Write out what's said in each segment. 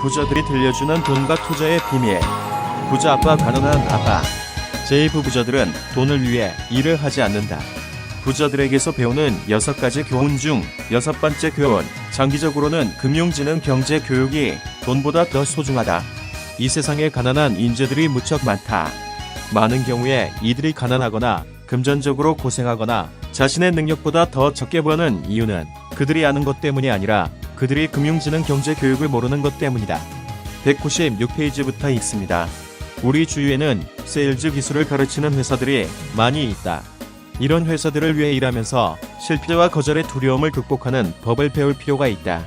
부자들이 들려주는 돈과 투자의 비밀. 부자 아빠 가난한 아빠. 제2부 부자들은 돈을 위해 일을 하지 않는다. 부자들에게서 배우는 여섯 가지 교훈 중 여섯 번째 교훈. 장기적으로는 금융지능 경제 교육이 돈보다 더 소중하다. 이 세상에 가난한 인재들이 무척 많다. 많은 경우에 이들이 가난하거나 금전적으로 고생하거나 자신의 능력보다 더 적게 버는 이유는 그들이 아는 것 때문이 아니라 그들이 금융지능 경제 교육을 모르는 것 때문이다. 196페이지부터 있습니다. 우리 주위에는 세일즈 기술을 가르치는 회사들이 많이 있다. 이런 회사들을 위해 일하면서 실패와 거절의 두려움을 극복하는 법을 배울 필요가 있다.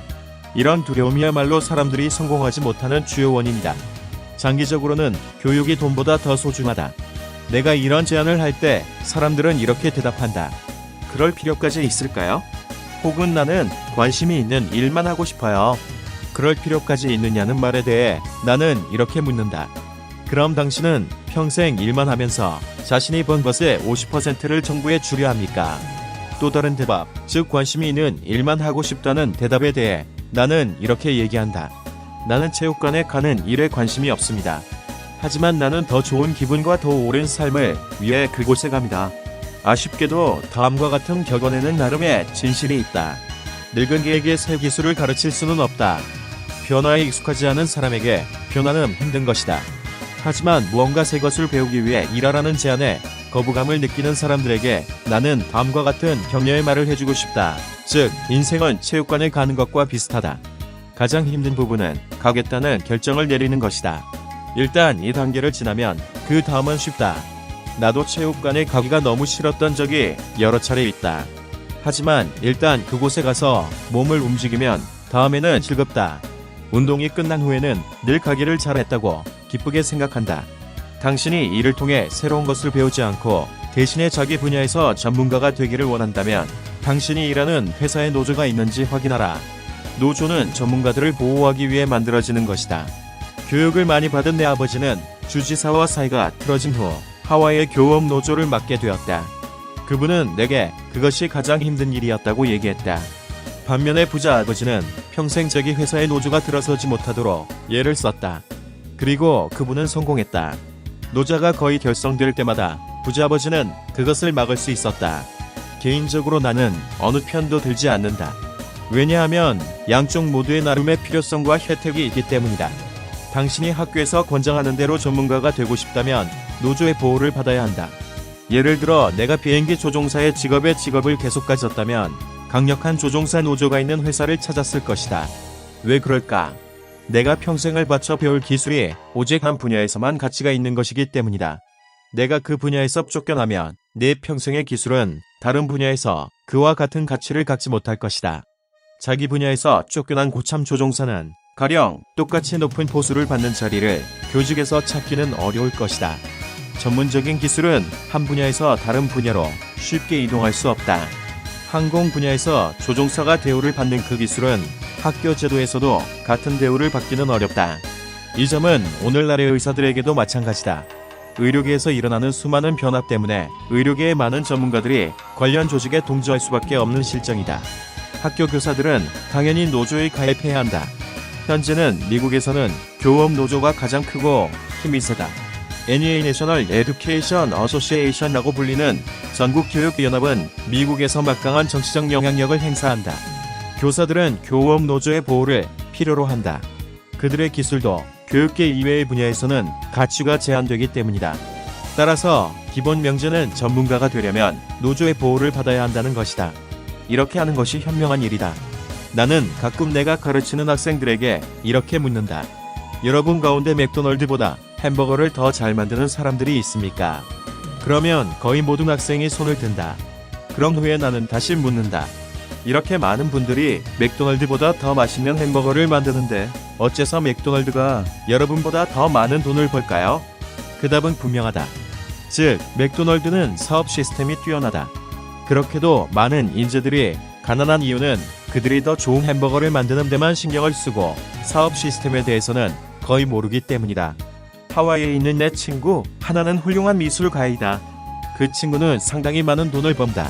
이런 두려움이야말로 사람들이 성공하지 못하는 주요 원인이다. 장기적으로는 교육이 돈보다 더 소중하다. 내가 이런 제안을 할 때 사람들은 이렇게 대답한다. 그럴 필요까지 있을까요? 혹은 나는 관심이 있는 일만 하고 싶어요. 그럴 필요까지 있느냐는 말에 대해 나는 이렇게 묻는다. 그럼 당신은 평생 일만 하면서 자신이 번 것의 50%를 정부에 주려 합니까? 또 다른 대답, 즉 관심이 있는 일만 하고 싶다는 대답에 대해 나는 이렇게 얘기한다. 나는 체육관에 가는 일에 관심이 없습니다. 하지만 나는 더 좋은 기분과 더 오랜 삶을 위해 그곳에 갑니다. 아쉽게도 다음과 같은 격언에는 나름의 진실이 있다. 늙은 개에게 새 기술을 가르칠 수는 없다. 변화에 익숙하지 않은 사람에게 변화는 힘든 것이다. 하지만 무언가 새 것을 배우기 위해 일하라는 제안에 거부감을 느끼는 사람들에게 나는 다음과 같은 격려의 말을 해주고 싶다. 즉, 인생은 체육관에 가는 것과 비슷하다. 가장 힘든 부분은 가겠다는 결정을 내리는 것이다. 일단 이 단계를 지나면 그 다음은 쉽다. 나도 체육관에 가기가 너무 싫었던 적이 여러 차례 있다. 하지만 일단 그곳에 가서 몸을 움직이면 다음에는 즐겁다. 운동이 끝난 후에는 늘 가기를 잘했다고 기쁘게 생각한다. 당신이 이를 통해 새로운 것을 배우지 않고 대신에 자기 분야에서 전문가가 되기를 원한다면 당신이 일하는 회사에 노조가 있는지 확인하라. 노조는 전문가들을 보호하기 위해 만들어지는 것이다. 교육을 많이 받은 내 아버지는 주지사와 사이가 틀어진 후 하와이의 교업 노조를 맡게 되었다. 그분은 내게 그것이 가장 힘든 일이었다고 얘기했다. 반면에 부자 아버지는 평생 자기 회사의 노조가 들어서지 못하도록 예를 썼다. 그리고 그분은 성공했다. 노자가 거의 결성될 때마다 부자 아버지는 그것을 막을 수 있었다. 개인적으로 나는 어느 편도 들지 않는다. 왜냐하면 양쪽 모두의 나름의 필요성과 혜택이 있기 때문이다. 당신이 학교에서 권장하는 대로 전문가가 되고 싶다면 노조의 보호를 받아야 한다. 예를 들어 내가 비행기 조종사의 직업에 직업을 계속 가졌다면 강력한 조종사 노조가 있는 회사를 찾았을 것이다. 왜 그럴까? 내가 평생을 바쳐 배울 기술이 오직 한 분야에서만 가치가 있는 것이기 때문이다. 내가 그 분야에서 쫓겨나면 내 평생의 기술은 다른 분야에서 그와 같은 가치를 갖지 못할 것이다. 자기 분야에서 쫓겨난 고참 조종사는 가령 똑같이 높은 보수를 받는 자리를 교직에서 찾기는 어려울 것이다. 전문적인 기술은 한 분야에서 다른 분야로 쉽게 이동할 수 없다. 항공 분야에서 조종사가 대우를 받는 그 기술은 학교 제도에서도 같은 대우를 받기는 어렵다. 이 점은 오늘날의 의사들에게도 마찬가지다. 의료계에서 일어나는 수많은 변화 때문에 의료계의 많은 전문가들이 관련 조직에 동조할 수밖에 없는 실정이다. 학교 교사들은 당연히 노조에 가입해야 한다. 현재는 미국에서는 교업 노조가 가장 크고 힘이 세다. NEA 내셔널 에듀케이션 어소시에이션이라고 불리는 전국교육연합은 미국에서 막강한 정치적 영향력을 행사한다. 교사들은 교업 노조의 보호를 필요로 한다. 그들의 기술도 교육계 이외의 분야에서는 가치가 제한되기 때문이다. 따라서 기본 명제는 전문가가 되려면 노조의 보호를 받아야 한다는 것이다. 이렇게 하는 것이 현명한 일이다. 나는 가끔 내가 가르치는 학생들에게 이렇게 묻는다. 여러분 가운데 맥도널드보다 햄버거를 더 잘 만드는 사람들이 있습니까? 그러면 거의 모든 학생이 손을 든다. 그런 후에 나는 다시 묻는다. 이렇게 많은 분들이 맥도날드보다 더 맛있는 햄버거를 만드는데 어째서 맥도날드가 여러분보다 더 많은 돈을 벌까요? 그 답은 분명하다. 즉, 맥도날드는 사업 시스템이 뛰어나다. 그렇게도 많은 인재들이 가난한 이유는 그들이 더 좋은 햄버거를 만드는 데만 신경을 쓰고 사업 시스템에 대해서는 거의 모르기 때문이다. 하와이에 있는 내 친구 하나는 훌륭한 미술가이다. 그 친구는 상당히 많은 돈을 번다.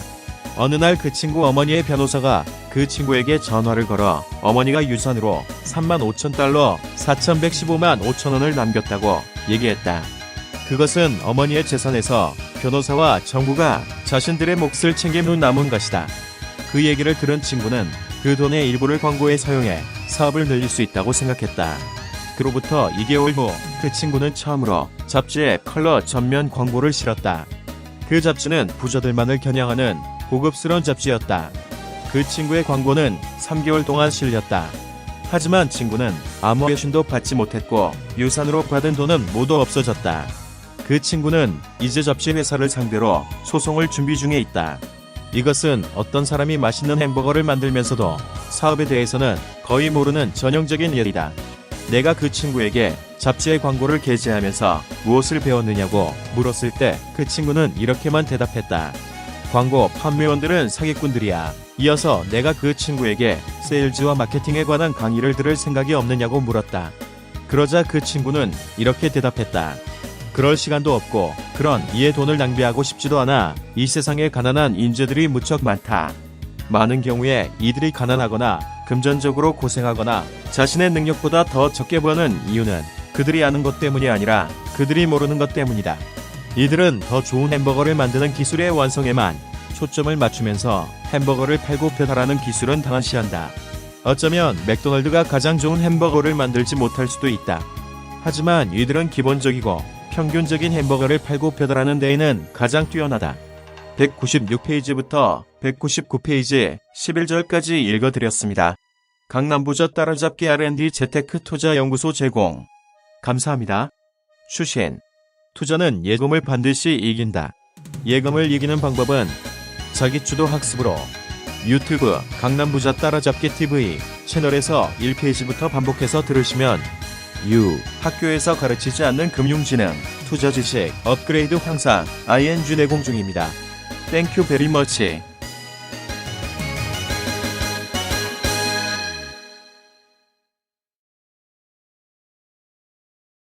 어느 날 그 친구 어머니의 변호사가 그 친구에게 전화를 걸어 어머니가 유산으로 3만 5천 달러 4,115만 5천 원을 남겼다고 얘기했다. 그것은 어머니의 재산에서 변호사와 정부가 자신들의 몫을 챙기는 남은 것이다. 그 얘기를 들은 친구는 그 돈의 일부를 광고에 사용해 사업을 늘릴 수 있다고 생각했다. 그로부터 2개월 후 그 친구는 처음으로 잡지에 컬러 전면 광고를 실었다. 그 잡지는 부자들만을 겨냥하는 고급스러운 잡지였다. 그 친구의 광고는 3개월 동안 실렸다. 하지만 친구는 아무 배신도 받지 못했고 유산으로 받은 돈은 모두 없어졌다. 그 친구는 이제 잡지 회사를 상대로 소송을 준비 중에 있다. 이것은 어떤 사람이 맛있는 햄버거를 만들면서도 사업에 대해서는 거의 모르는 전형적인 예이다. 내가 그 친구에게 잡지의 광고를 게재하면서 무엇을 배웠느냐고 물었을 때 그 친구는 이렇게만 대답했다. 광고 판매원들은 사기꾼들이야. 이어서 내가 그 친구에게 세일즈와 마케팅에 관한 강의를 들을 생각이 없느냐고 물었다. 그러자 그 친구는 이렇게 대답했다. 그럴 시간도 없고 그런 이에 돈을 낭비하고 싶지도 않아. 이 세상에 가난한 인재들이 무척 많다. 많은 경우에 이들이 가난하거나 금전적으로 고생하거나 자신의 능력보다 더 적게 버는 이유는 그들이 아는 것 때문이 아니라 그들이 모르는 것 때문이다. 이들은 더 좋은 햄버거를 만드는 기술의 완성에만 초점을 맞추면서 햄버거를 팔고 배달하는 기술은 당연시한다. 어쩌면 맥도날드가 가장 좋은 햄버거를 만들지 못할 수도 있다. 하지만 이들은 기본적이고 평균적인 햄버거를 팔고 배달하는 데에는 가장 뛰어나다. 196페이지부터 199페이지 11절까지 읽어드렸습니다. 강남부저 따라잡기 R&D 재테크 투자 연구소 제공. 감사합니다. 추신. 투자는 예금을 반드시 이긴다. 예금을 이기는 방법은 자기 주도 학습으로 유튜브 강남부자 따라잡기 TV 채널에서 1페이지부터 반복해서 들으시면 유 학교에서 가르치지 않는 금융지능 투자 지식 업그레이드 황상 ing 내공 중입니다. 땡큐 베리 머치